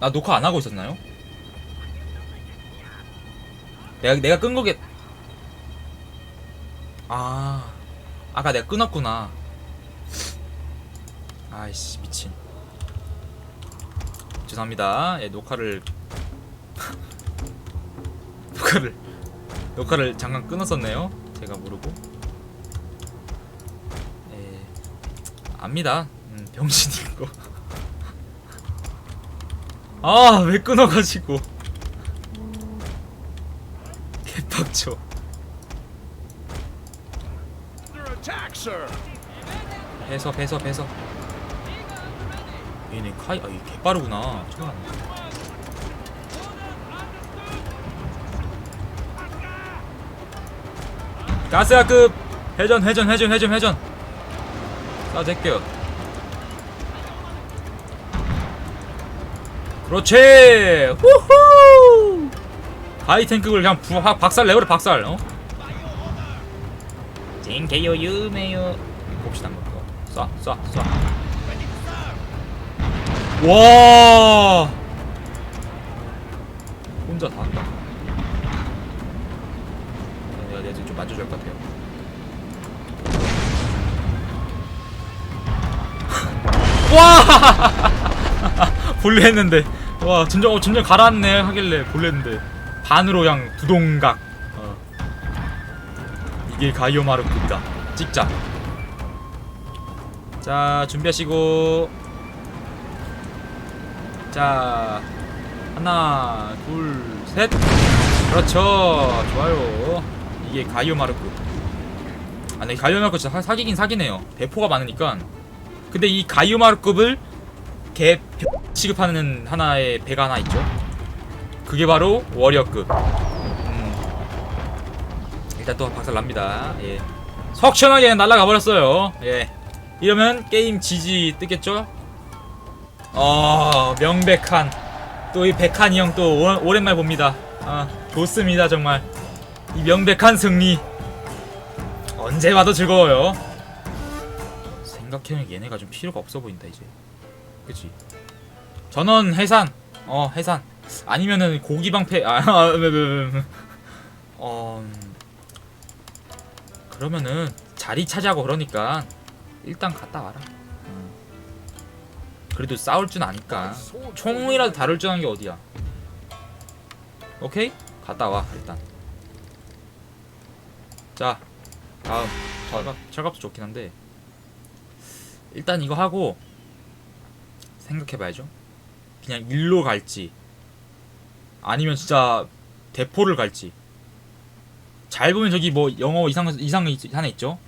나 녹화 안 하고 있었나요? 내가 내가 끈 거겠. 아 아까 내가 끊었구나. 아이씨 미친. 죄송합니다. 예, 녹화를 녹화를 녹화를 잠깐 끊었었네요. 제가 모르고. 예, 압니다. 음, 병신인 거. 아, 왜 끊어가지고. 개빡쳐. 배서, 배서, 배서. 얘네 카이, 아, 이게 개빠르구나. 처음 알았네. 가스야급! 회전, 회전, 회전, 회전, 회전. 쏴, 제껴. 그렇지! 후후! 하이탱크를 그냥 부, 하, 박살 내버려, 박살, 어? 징케요, 유메요. 봅시다, 한번. 쏴, 쏴, 쏴. 와! 혼자 다 한다. 내가 내가 좀 맞춰줄 것 같아요. 와! 볼래 했는데 와 점점 어, 점점 가라앉네 하길래 볼래 했는데 반으로 그냥 두동각 어. 이게 가이오 마르크입니다. 찍자. 자 준비하시고. 자 하나 둘셋. 그렇죠. 좋아요. 이게 가이오 마르크 아 근데 가이오 마르크 진짜 사- 사기긴 사기네요. 대포가 많으니까. 근데 이 가이오 마르급을 개 취급하는 하나의 배가 하나 있죠. 그게 바로 워리어급. 음. 일단 또 박살 납니다. 예. 석천하게 날아가 버렸어요. 예. 이러면 게임 지지 뜨겠죠? 어, 명백한. 또 이 백한이 형 또 오랜만에 봅니다. 아, 좋습니다, 정말. 이 명백한 승리. 언제 봐도 즐거워요. 생각해보니 얘네가 좀 필요가 없어 보인다, 이제. 그치? 전원 해산. 어 해산. 아니면은 고기 방패. 아, 아, 음, 음, 음, 그러면은 자리 차지하고 그러니까 일단 갔다 와라. 음. 그래도 싸울 줄 아니까 총이라도 다룰 줄 아는 게 어디야? 오케이? 갔다 와 일단. 자 다음 철갑 철갑도 좋긴 한데 일단 이거 하고 생각해봐야죠. 그냥 일로 갈지 아니면 진짜 대포를 갈지. 잘 보면 저기 뭐 영어 이상 이상 하나 있죠.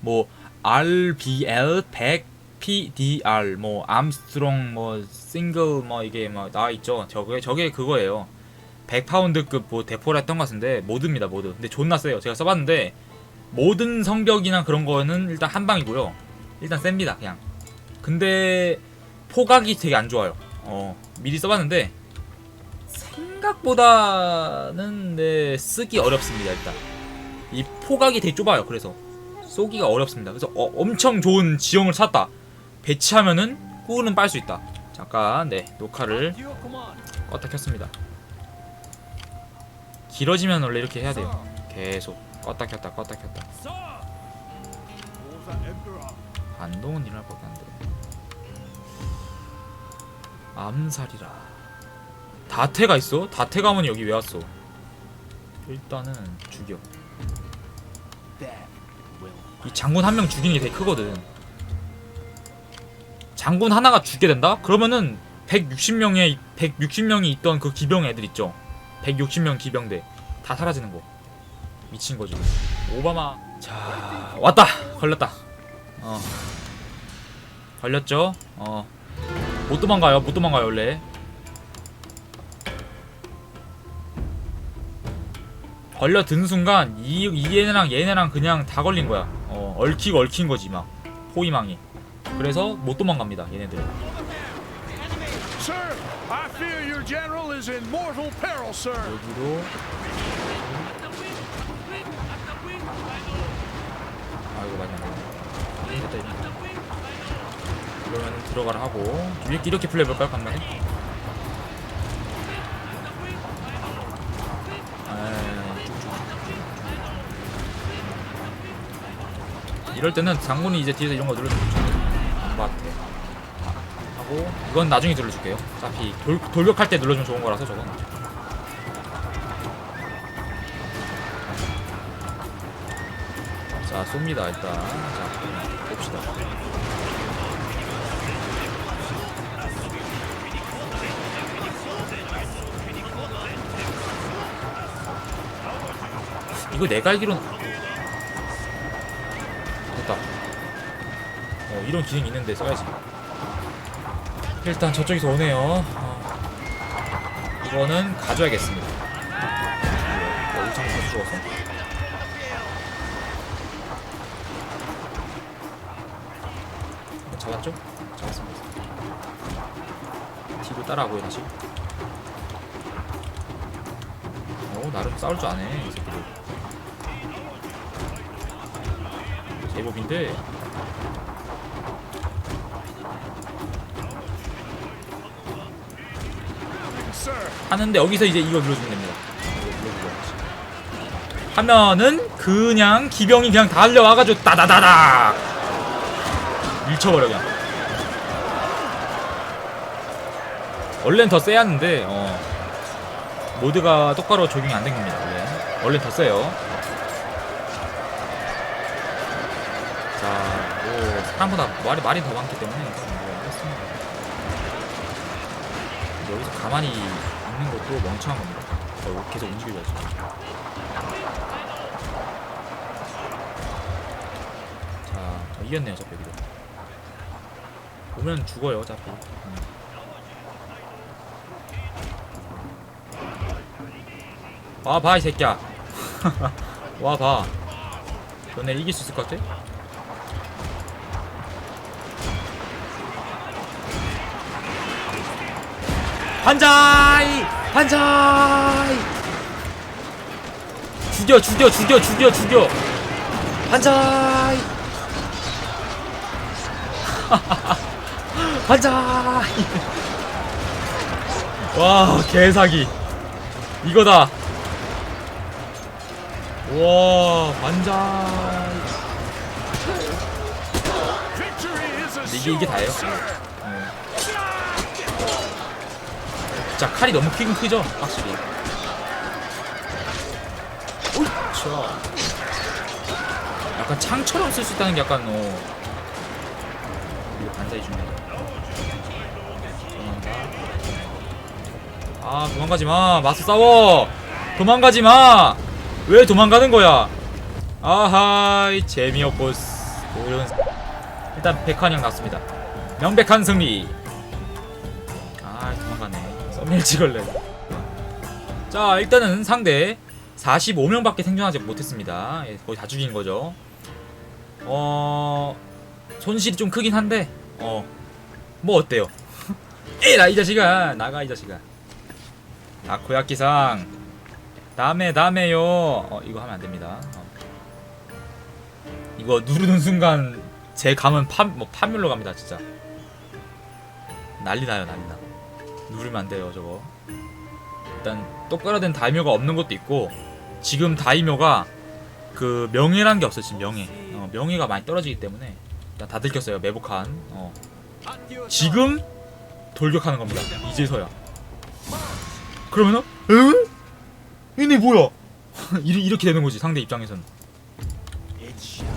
뭐 RBL 100 PDR 뭐 암스트롱 뭐 싱글 뭐 이게 뭐 나와 있죠. 저게 저게 그거예요. 100파운드급 뭐 대포를 했던 것 같은데 모드입니다 모드. 근데 존나 세요. 제가 써봤는데 모든 성벽이나 그런 거는 일단 한 방이고요. 일단 셉니다 그냥. 근데 포각이 되게 안 좋아요. 어, 미리 써봤는데 생각보다는 네, 쓰기 어렵습니다. 일단 이 포각이 되게 좁아요. 그래서 쏘기가 어렵습니다. 그래서 어, 엄청 좋은 지형을 찾다 배치하면은 꾸는 빨 수 있다. 잠깐 네 녹화를. 껐다 켰습니다. 길어지면 원래 이렇게 해야 돼요. 계속 껐다 켰다 껐다 켰다. 반동은 일어날 법안 돼. 암살이라. 다태가 있어? 다태 가면 여기 왜 왔어? 일단은 죽여. 이 장군 한 명 죽이는 게 되게 크거든. 장군 하나가 죽게 된다? 그러면은 160명의 160명이 있던 그 기병 애들 있죠. 160명 기병대 다 사라지는 거. 미친 거지. 오바마. 자 왔다. 걸렸다. 어. 걸렸죠? 어. 못 도망가요. 못 도망가요, 원래. 걸려든 순간 이, 이 얘네랑 얘네랑 그냥 다 걸린 거야. 어, 얽히고 얽힌 거지 막. 포위망이. 그래서 못 도망갑니다, 얘네들. 여기로 들어가라 하고. 이렇게, 이렇게 플레이해볼까요? 간만에? 아. 이럴 때는 장군이 이제 뒤에서 이런 거 눌러주면 좋은 것 같아 하고 이건 나중에 눌러줄게요. 어차피 돌, 돌격할 때 눌러주면 좋은 거라서 저건. 자 쏩니다 일단. 자 봅시다. 이거 내가 알기로는 됐다. 어, 이런 기능 있는데 써야지. 일단 저쪽에서 오네요. 어, 이거는 가져야겠습니다. 어, 일정 다 죽었어? 잡았죠? 잡았습니다. 뒤로 따라가고요 다시. 어 나름 싸울 줄 아네 이 새끼들. 제법인데 하는데 여기서 이제 이거 눌러주면 됩니다. 하면은 그냥 기병이 그냥 달려와가지고 따다다닥 밀쳐버려 그냥. 원래는 더 세였는데 어, 모드가 똑바로 적용이 안 된 겁니다. 원래 원래 더 세요. 자, 뭐 사람보다 말이 말이 더 많기 때문에 뭐 했습니다. 여기서 가만히 있는 것도 멍청한 겁니다. 어, 계속 움직여야죠. 자, 어, 이겼네요, 어차피 여기도. 오면 죽어요, 어차피. 음. 와, 봐, 이 새끼야. 와, 봐. 너네 이길 수 있을 것 같아? 반자이! 반자이! 죽여, 죽여, 죽여, 죽여, 죽여! 반자이! 반자이! 와, 개사기. 이거다. 와, 반자이. 이게, 이게 다예요. 자 칼이 너무 크긴 크죠? 확실히. 오이차 약간 창처럼 쓸 수 있다는 게 약간 어. 이거 반사해 주네. 도망가. 아 도망가지 마. 맞서 싸워. 도망가지 마 왜 도망가는 거야? 아하이 재미없고 이런 일단 백한형 났습니다. 명백한 승리 썸네일 찍을래 자 일단은 상대 45명밖에 생존하지 못했습니다. 예, 거의 다 죽인 거죠. 어 손실이 좀 크긴 한데 어 뭐 어때요? 에라 이 자식아! 나가 이 자식아. 다코야키상. 다음에 다음에요. 어 이거 하면 안 됩니다. 어. 이거 누르는 순간 제 감은 파, 뭐 파멸로 갑니다 진짜. 난리 나요 난리 나 누르면 안 돼요 저거. 일단 똑바로 된 다이묘가 없는 것도 있고 지금 다이묘가 그 명예란 게 없어요 지금 명예. 어, 명예가 많이 떨어지기 때문에. 일단 다 들켰어요 매복한. 어. 지금 돌격하는 겁니다 이제서야. 그러면은 응? 얘네 뭐야? 이렇게 되는 거지 상대 입장에서는.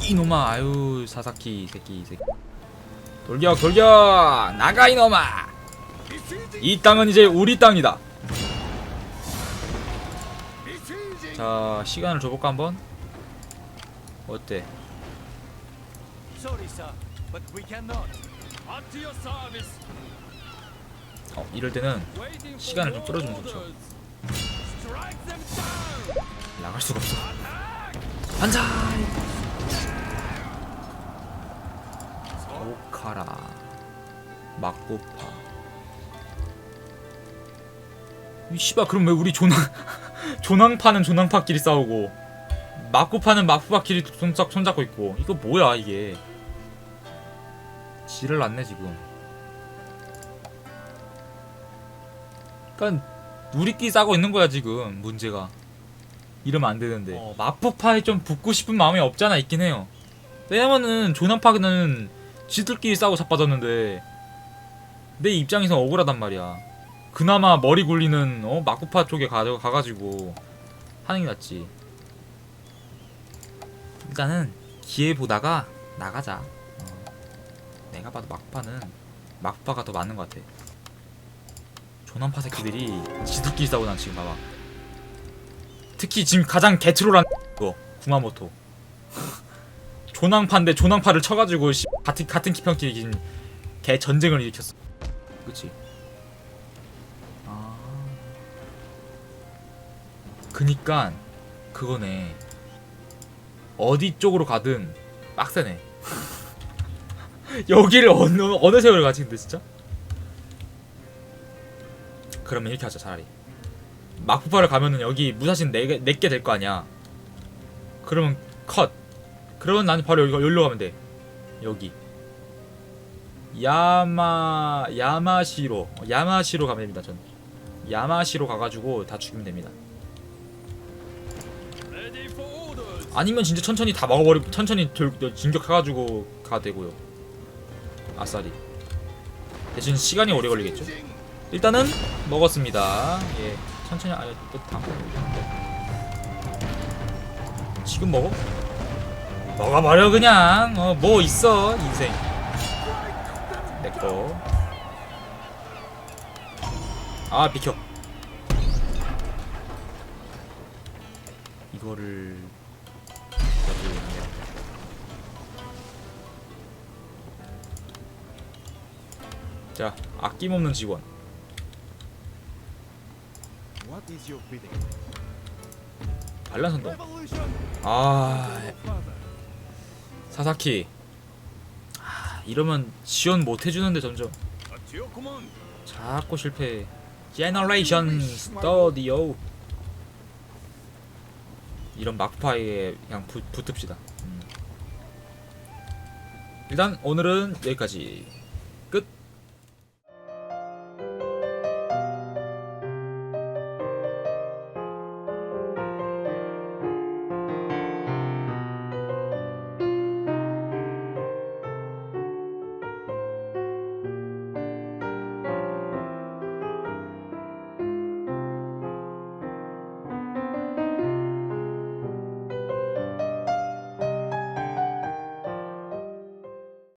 이놈아 아유 사사키 이 새끼 이 새끼. 돌격 돌격! 나가 이놈아 이 땅은 이제 우리 땅이다 자 시간을 줘볼까 한번 어때. 어 이럴 때는 시간을 좀 끌어주면 좋죠. 나갈 수가 없어 반자 오카라 막고파 씨발 그럼 왜 우리 조낭 조낭파는 조낭파끼리 싸우고 막고파는 막고파끼리 손잡, 손잡고 있고 이거 뭐야 이게? 지를 났네 지금. 그러니까 우리끼리 싸고 있는 거야 지금 문제가. 이러면 안 되는데. 어, 마포파에 좀 붙고 싶은 마음이 없잖아 있긴 해요. 왜냐면은 조난파는 지들끼리 싸우고 자빠졌는데 내 입장에서 억울하단 말이야. 그나마 머리 굴리는 어 마쿠파 쪽에 가 가가지고 하는 게 낫지. 일단은 기회 보다가 나가자. 어. 내가 봐도 마쿠파는 마쿠파가 더 맞는 것 같아. 조난파 새끼들이 지들끼리 싸우고 난 지금 봐봐. 특히 지금 가장 개트롤한 거 구마모토. 조낭파인데 조낭파를 쳐가지고 씨, 같은 같은 키평끼리 지금 개 전쟁을 일으켰어. 그치? 그니까 그거네. 어디 쪽으로 가든 빡세네. 여기를 어느 어느 세월을 가지 근데 진짜? 그러면 이렇게 하자 차라리. 마쿠파를 가면은 여기 무사신 네 내게 될 거 아니야. 그러면 컷. 그러면 나는 바로 여기 여기로 가면 돼. 여기. 야마 야마시로 야마시로 가면 됩니다. 전 야마시로 가가지고 다 죽이면 됩니다. 아니면 진짜 천천히 다 먹어버리 천천히 돌, 진격해가지고 가 되고요. 아싸리. 대신 시간이 오래 걸리겠죠. 일단은 먹었습니다. 예, 천천히 아예 또다 지금 먹어? 먹어버려 그냥. 어, 뭐 있어 인생. 내꺼. 아 비켜. 이거를. 자, 아낌없는 직원. 반란선동. 아. 사사키. 아, 이러면 지원 못 해주는데 점점. 자꾸 실패. 제너레이션 스터디오. 이런 막파에 그냥 붙, 붙읍시다. 음. 일단 오늘은 여기까지.